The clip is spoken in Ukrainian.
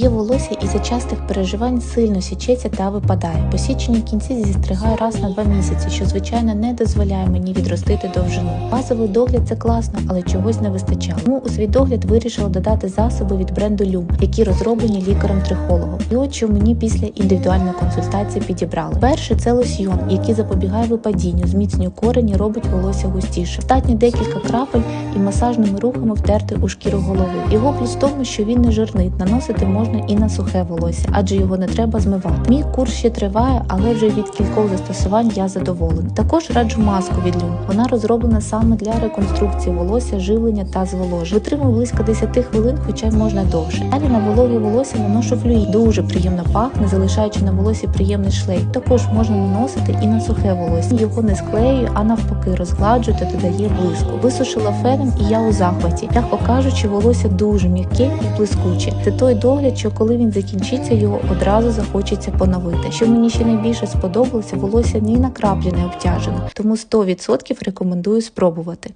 Є волосся із-за частих переживань сильно січеться та випадає. Посічені кінці зістригаю раз на два місяці, що звичайно не дозволяє мені відростити довжину. Базовий догляд це класно, але чогось не вистачало. Тому у свій догляд вирішила додати засоби від бренду Lume, які розроблені лікарем-трихологом. І от що мені після індивідуальної консультації підібрали. Перше це лосьйон, який запобігає випадінню, зміцнює корені, робить волосся густіше. Достатньо декілька крапель і масажними рухами втерти у шкіру голови. Його плюс в тому, що він не жирнить, наносити можна і на сухе волосся, адже його не треба змивати. Мій курс ще триває, але вже від кількох застосувань я задоволена. Також раджу маску від Люм. Вона розроблена саме для реконструкції волосся, живлення та зволоження. Витримує близько 10 хвилин, хоча й можна довше. Далі на вологе волосся наношу флюїд. Дуже приємно пахне, залишаючи на волосі приємний шлейф. Також можна наносити і на сухе волосся. Його не склеюю, а навпаки розгладжую та додає блиску. Висушила феном і я у захваті. М'яко кажучи, волосся дуже м'яке і блискуче. Це той догляд, що коли він закінчиться, його одразу захочеться поновити. Що мені ще найбільше сподобалося, волосся ні на краплі не обтяжено, тому 100% рекомендую спробувати.